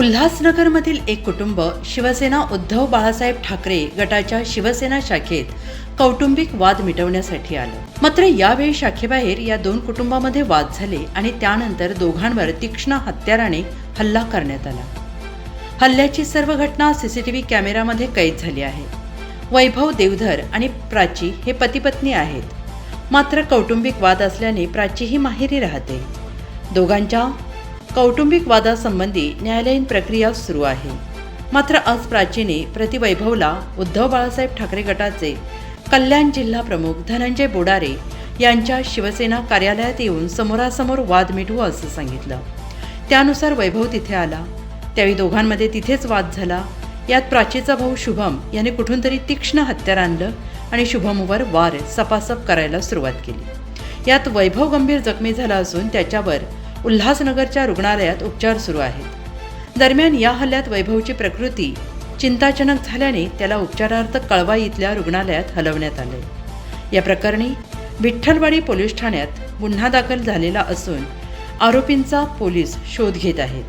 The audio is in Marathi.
उल्हासनगरमधील एक कुटुंब शिवसेना उद्धव बाळासाहेब ठाकरे गटाच्या शिवसेना शाखेत कौटुंबिक वाद मिटवण्यासाठी आलं. मात्र यावेळी शाखेबाहेर या दोन कुटुंबामध्ये वाद झाले आणि त्यानंतर दोघांवर तीक्ष्ण हत्याराने हल्ला करण्यात आला. हल्ल्याची सर्व घटना सीसीटीव्ही कॅमेरामध्ये कैद झाली आहे. वैभव देवधर आणि प्राची हे पतीपत्नी आहेत. मात्र कौटुंबिक वाद असल्याने प्राची ही माहेरी राहते. दोघांच्या कौटुंबिक वादासंबंधी न्यायालयीन प्रक्रिया सुरू आहे. मात्र आज प्राचीने प्रतिवैभवला उद्धव बाळासाहेब ठाकरे गटाचे कल्याण जिल्हा प्रमुख धनंजय बोडारे यांच्या शिवसेना कार्यालयात येऊन समोरासमोर वाद मिटवू असं सांगितलं. त्यानुसार वैभव तिथे आला. त्यावेळी दोघांमध्ये तिथेच वाद झाला. यात प्राचीचा भाऊ शुभम याने कुठून तरी तीक्ष्ण हत्यार आणलं आणि शुभमवर वार सपासप करायला सुरुवात केली. यात वैभव गंभीर जखमी झाला असून त्याच्यावर उल्हासनगरच्या रुग्णालयात उपचार सुरू आहेत. दरम्यान या हल्ल्यात वैभवची प्रकृती चिंताजनक झाल्याने त्याला उपचारार्थ कळवाई इथल्या रुग्णालयात हलवण्यात आले. या प्रकरणी विठ्ठलवाडी पोलीस ठाण्यात गुन्हा दाखल झालेला असून आरोपींचा पोलीस शोध घेत आहेत.